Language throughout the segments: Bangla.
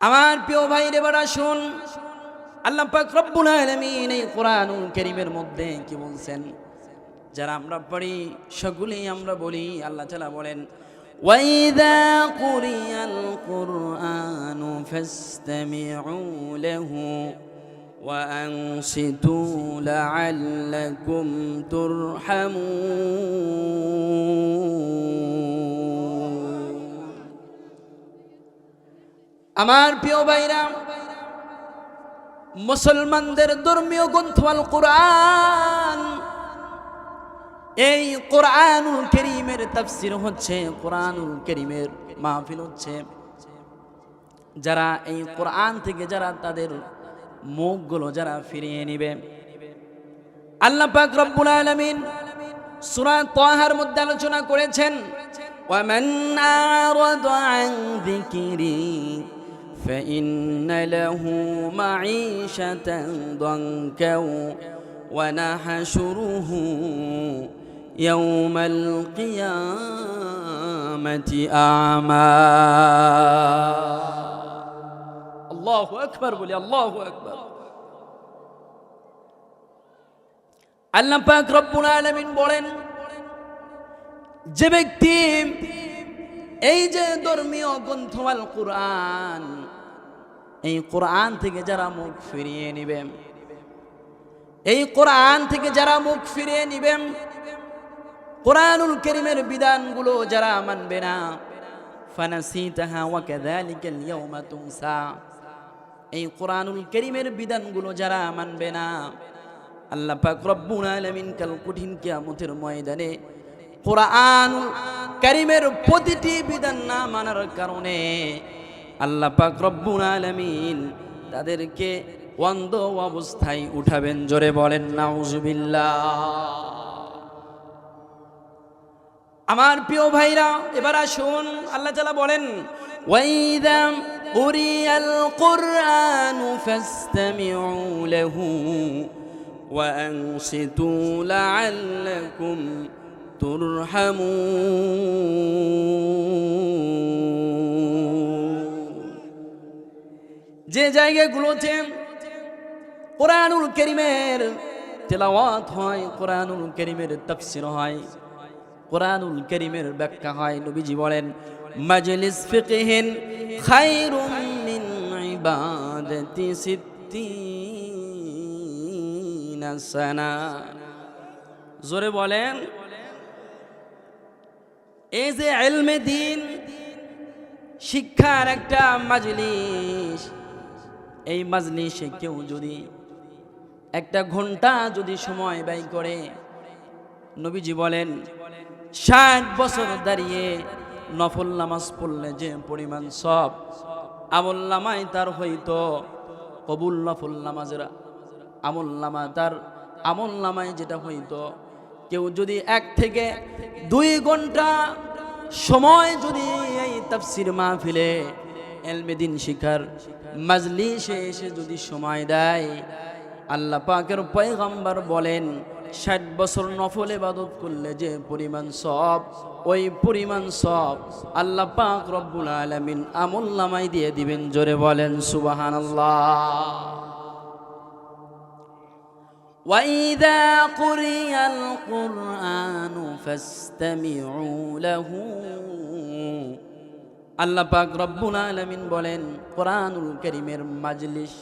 আমার প্রিয় ভাই রে বড়া শুন আল্লাহ পাক রব্বুল আলামিন এই কোরআনুল কারীমের মধ্যে কি বলছেন যারা আমরা পড়ি সকলেই আমরা বলি আল্লাহ তাআলা বলেন وَإِذَا قُرِئَ الْقُرْآنُ فَاسْتَمِعُوا لَهُ وَأَنصِتُوا لَعَلَّكُمْ تُرْحَمُونَ আমার প্রিয় ভাইরা, মুসলমানদের ধর্মীয় গ্রন্থ আল কোরআন। এই কোরআনুল করিমের তাফসির হচ্ছে, কোরআনুল করিমের মাহফিল হচ্ছে। যারা এই কোরআন থেকে যারা তাদের মুখগুলো যারা ফিরিয়ে নিবে। আল্লাহ পাক রব্বুল আলামিন সূরা তাহার মধ্যে আলোচনা করেছেন ওয়ামান আরাদা আন যিকরি فإن له معيشة ضنكا ونحشره يوم القيامة أعمى الله أكبر بولي الله أكبر আল্লাহ পাক রব্বুল আলামিন বলেন যে ব্যক্তি এই যে ধর্মীয় গ্রন্থ আল কোরআন এই কোরআন থেকে যারা মুখ ফিরিয়ে নিবেন, এই কোরআন থেকে যারা মুখ ফিরিয়ে নিবেন, কোরআনুল করিমের বিধানগুলো যারা মানবে না এই কোরআনুল করিমের বিধানগুলো যারা মানবে না, আল্লাহ পাক রব্বুল আলামিন কাল কঠিন কিয়ামতের ময়দানে কোরআনুল করিমের প্রতিটি বিধান না মানার কারণে আল্লাহ পাক রব্বুল আলামিন তাদেরকে অন্ধ অবস্থায় উঠাবেন, জোরে বলেন, নাউজুবিল্লাহ। আমার প্রিয় ভাইরা, এবার আসুন, আল্লাহ তাআলা বলেন, ওয়াইদা কুরিয়াল কুরআন ফাসতামিউ লাহু ওয়া আনসিতু লাআল্লাকুম যে জায়গাগুলোতে কোরআনুল করিমের তেলাওয়াত হয়, কোরআনুল করিমের তাফসির হয়, কোরআনুল করিমের ব্যাখ্যা হয়, নবীজি বলেন, মাজলিস ফিকহিন খায়রুম মিন ইবাদাতি সিত্তিনা সানা জোরে বলেন, এই যে এলমে দিন, শিক্ষার একটা মাজলিস এই মাজলিসে কেউ যদি একটা ঘণ্টা যদি সময় ব্যয় করে, নবীজি বলেন, ষাট বছর দাঁড়িয়ে নফল নামাজ পড়লে যে পরিমাণ সব আমল তার হইতো কবুল নফল নামাজের আমল তার আমল নামায় যেটা হইতো কেউ যদি এক থেকে দুই ঘণ্টা সময় যদি এই তাফসির মাহফিলে এলমেদিন শিখার মাজলিসে এসে যদি সময় দেয় আল্লাহ পাকের পয়গম্বর বলেন ষাট বছর নফল ইবাদত করলে যে পরিমাণ সব ওই পরিমাণ সব আল্লাহ পাক রব্বুল আলামিন আমল নামাই দিয়ে দিবেন জোরে বলেন সুবহানাল্লাহ وإذا قرئ القرآن فاستمعوا له আল্লাহ পাক রব্বুল আলামিন বলেন, কোরআনুল করিমের মাজলিস।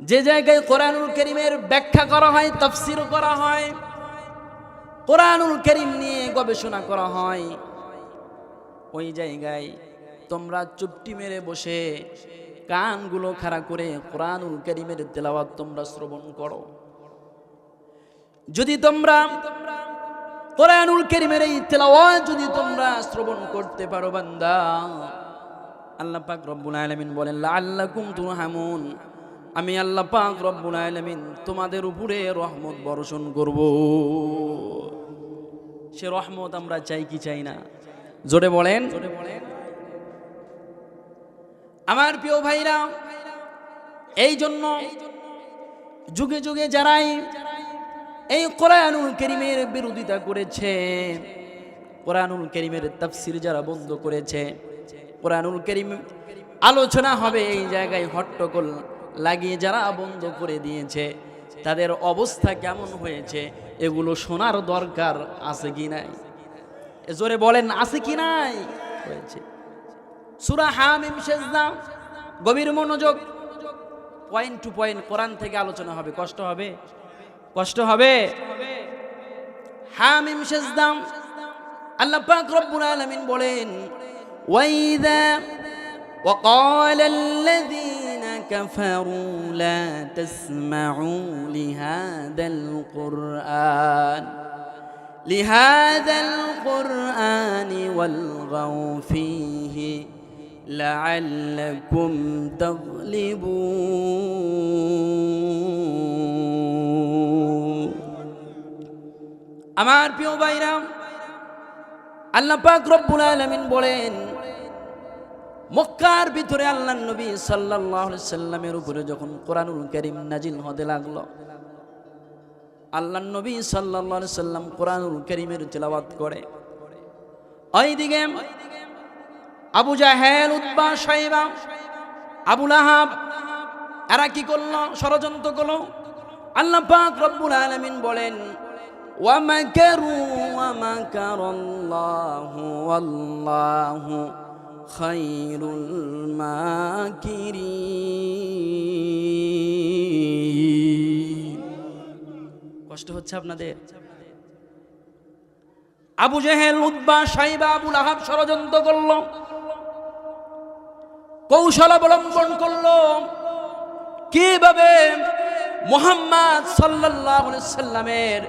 যে জায়গায় কোরআনুল করিমের ব্যাখ্যা করা হয়, তাফসির করা হয়, কোরআনুল করিম নিয়ে গবেষণা করা হয়, ওই জায়গায় তোমরা চুপটি মেরে বসে কানগুলো খাড়া করে কোরআনুল করিমের তেলাওয়াত তোমরা শ্রবণ করো। যদি তোমরা কোরআনুল করিমের এই তেলাওয়াত যদি তোমরা শ্রবণ করতে পারো, বান্দা। আল্লাহ পাক রব্বুল আলামিন বলেন, লাআল্লাকুম তুরহামুন। আমি আল্লাহ পাক রব্বুল আলামিন তোমাদের উপরে রহমত বর্ষণ করব। সে রহমত আমরা চাই কি চাই না? জোরে বলেন। আমার প্রিয় ভাইরা, এই জন্য যুগে যুগে যারাই এই কোরআনুল করিমের বিরোধিতা করেছে। কোরআনুল করিমের তাফসির যারা বন্ধ করেছে, কোরআনুল করিম আলোচনা হবে এই জায়গায় হট্টগোল লাগিয়ে যারা বন্ধ করে দিয়েছে, তাদের অবস্থা কেমন হয়েছে, এগুলো শোনার দরকার আছে কি নাই? জোরে বলেন, আছে কি নাই? হয়েছে। সুরা হামিম সেজদা, গভীর মনোযোগ পয়েন্ট টু পয়েন্ট কোরআন থেকে আলোচনা হবে, কষ্ট হবে? কষ্ট হবে হামিম সেজদা আল্লাহ পাক রব্বুল আলামিন বলেন ওয়াইদা وقال الذين كفروا لا تسمعوا لهذا القرآن لهذا القرآن والغوا فيه لعلكم تغلبون আমার প্রিয় ভাইরাম আল্লাহ পাক রব্বুল আলামিন বলেন, মক্কার ভিতরে আল্লাহ নবী সাল্লাল্লাহু আলাইহি সাল্লামের উপরে যখন কোরআনুল কারীম নাজিল হতে লাগল, আল্লাহ নবী সাল্লাল্লাহু আলাইহি সাল্লাম কোরআনুল কারীমের তেলাওয়াত করে। ওইদিকে আবু জাহেল, উতবা সাইবা, আবু লাহাব, এরা কি করল? ষড়যন্ত্র করল। আল্লাহ পাক রব্বুল আলামিন বলেন ومكروا ومكر الله والله خير الماكرين কষ্ট হচ্ছে আপনাদের আবু জেহেল উদ্বা সাইবা আবুল আহাব ষড়যন্ত্র করল কৌশল অবলম্বন করলো কিভাবে মোহাম্মদ সাল্লাল্লাহু আলাইহি সাল্লামের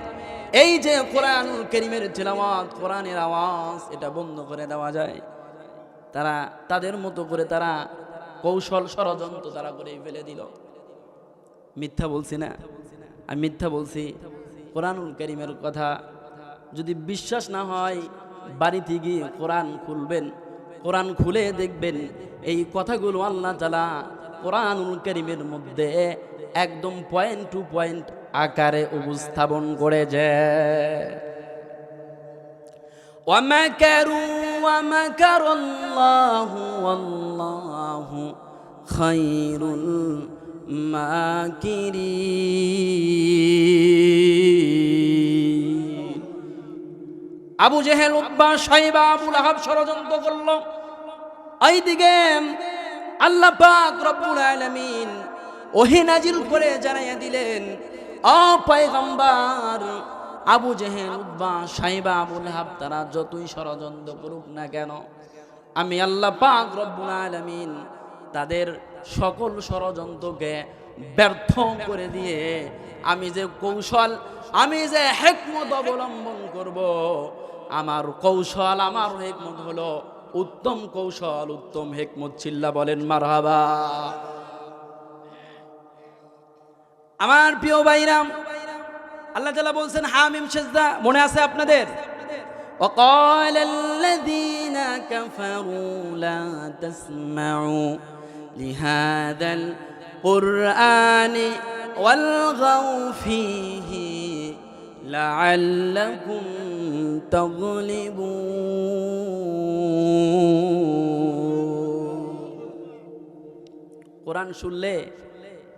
এই যে কোরআন করিমের তিলাওয়াত, কোরআনের আওয়াজ, এটা বন্ধ করে দেওয়া যায়। তারা, তাদের মতো করে তারা কৌশল, ষড়যন্ত্র তারা করে ফেলে দিল। মিথ্যা বলছি না। আমি মিথ্যা বলছি, কোরআনুল করিমের কথা যদি বিশ্বাস না হয়, বাড়িতে গিয়ে কোরআন খুলবেন, কোরআন খুলে দেখবেন, এই কথাগুলো আল্লাহ তালা কোরআনুল করিমের মধ্যে একদম পয়েন্ট টু পয়েন্ট আকারে উপস্থাপন করেছে ومكروا ومكر الله والله خير الماكرين আবু জেহেল উব্বা সাইবা আবুল আহাব ষড়যন্ত্র করল এইদিকে আল্লাহ পাক রব্বুল আলামিন ওহি নাজিল করে জানাইয়া দিলেন অ পয়গম্বর, আবু জেহেল উদ্বা সাইবা আবুল হাব তারা যতই ষড়যন্ত্র করুক না কেন, আমি আল্লাহ পাক রব্বুল আলামিন তাদের সকল ষড়যন্ত্রকে ব্যর্থ করে দিয়ে আমি যে কৌশল, আমি যে হেকমত অবলম্বন করব, আমার কৌশল, আমার হেকমত হলো উত্তম কৌশল, উত্তম হেকমত চিল্লা বলেন, মারহাবা। আমার প্রিয় ভাইরাম আল্লাহ তালা বলছেন হামিম সেজদা মনে আছে আপনাদের وقال الذين كفروا لا تسمعوا لهذا القرآن والغوا فيه لعلكم تغلبون কোরআন শুনলে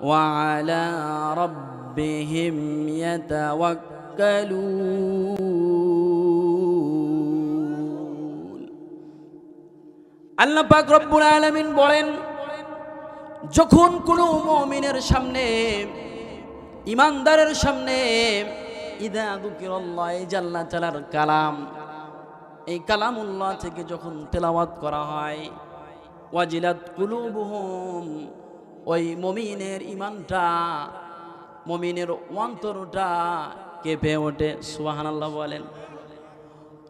وعلى ربهم يتوكلون আল্লাহ পাক রব্বুল আলামিন বলেন যখন কোনো মুমিনের সামনে ইমানদারের সামনে ইদা দুকিরাল্লাহ এই যে আল্লাহ তাআলার কালাম এই কালামুল্লাহ থেকে যখন তেলাওয়াত করা হয় ওয়াজিলাত কুলুবুহুম ওই মমিনের ইমানটা মমিনের অন্তরটা কেঁপে ওঠে সুবাহান আল্লাহ বলেন।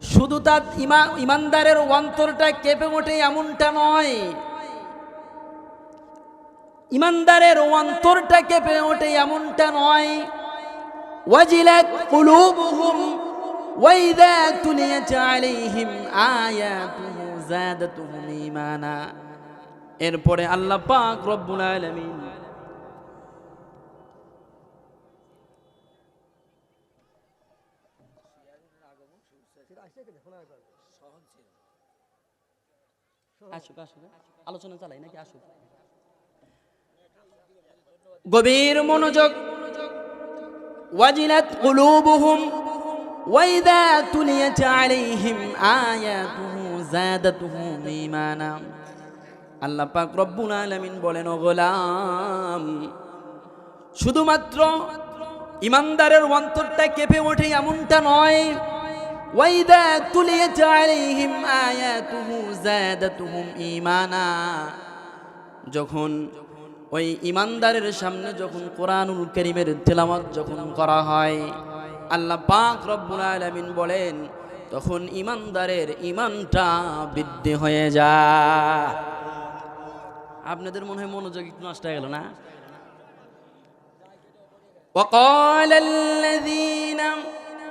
শুধু তার ইমা, ইমানদারের অন্তরটা কেঁপে ওঠে এমনটা নয়। ইমানদারের অন্তরটা কেঁপে ওঠে এমনটা নয়। ওয়াজিলাত কুলুবুহুম ওয়াইদা তুলিয়াত এরপরে আল্লাহ পাক রব্বুল আলামিন আসুক আসুক আলোচনা চালাই নাকি আসুক? গভীর মনোযোগ। ওয়াজিলাত কুলুবুহুম ওয়াইদা আল্লাহ পাক রব্বুল আলামিন বলেন, ও গোলাম, শুধুমাত্র ইমানদারের অন্তরটা কেঁপে ওঠে এমনটা নয়। ওয়াইদা তুলিয়াত আলাইহিম আয়াতুহু যাদাতুহুম ঈমানা। যখন ওই ইমানদারের সামনে যখন কোরআনুল করিমের তেলাওয়াত যখন করা হয়, আল্লাহ পাক রব্বুল আলামিন বলেন, তখন ইমানদারের ইমানটা বৃদ্ধি হয়ে যায়। আপনাদের মনে হয় মনোযোগ একটু নষ্ট হয়ে গেল না وقال الذين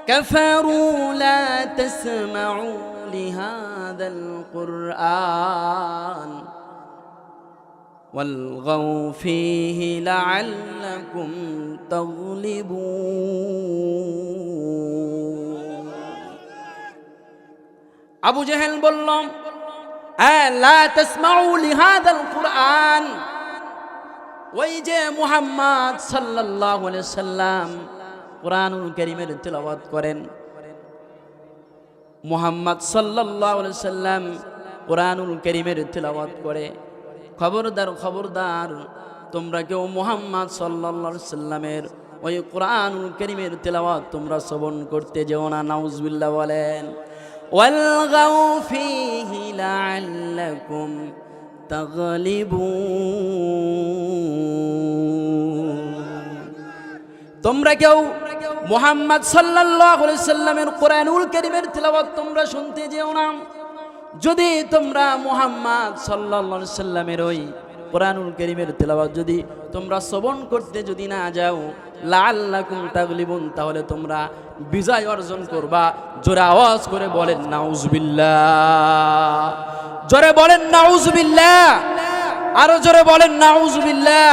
كفروا لا تسمعوا لهذا القرآن والغوا فيه لعلكم تغلبون আবু জেহেল বলল লা তাসমাউ লিহাদাল কুরআন। ওই যে মুহাম্মদ আলাইহি সাল্লাম কোরআনুল কারীমের তেলাওয়াত করেন। মুহাম্মদ আলাইহি সাল্লাম কোরআনুল কারীমের তেলাওয়াত করে। খবরদার খবরদার, তোমরা কেউ মুহাম্মদ সাল্লাল্লাহু সাল্লামের ওই কোরআনুল কারীমের তেলাওয়াত তোমরা শ্রবণ করতে যেও না, নাউজুবিল্লাহ বলেন। ওয়ালগাউ ফীহি লাআল্লাকুম তাগলিবুন। তোমরা কেউ মুহাম্মদ সাল্লাল্লাহু আলাইহি সাল্লামের কোরআনুল কারীমের তেলাওয়াত তোমরা শুনতে যেও না। যদি তোমরা মুহাম্মদ সাল্লাল্লাহু আলাইহি সাল্লামের ওই কোরআনুল কারীমের তেলাওয়াত যদি তোমরা শ্রবণ করতে যদি না যাও লাআল্লাকুম তাগলিবুন, তাহলে তোমরা বিজয় অর্জন করবা। জোরে আওয়াজ করে বলেন নাউজবিল্লা জোরে বলেন নাউজবিল্লা আরও জোরে বলেন, নাউজুবিল্লাহ।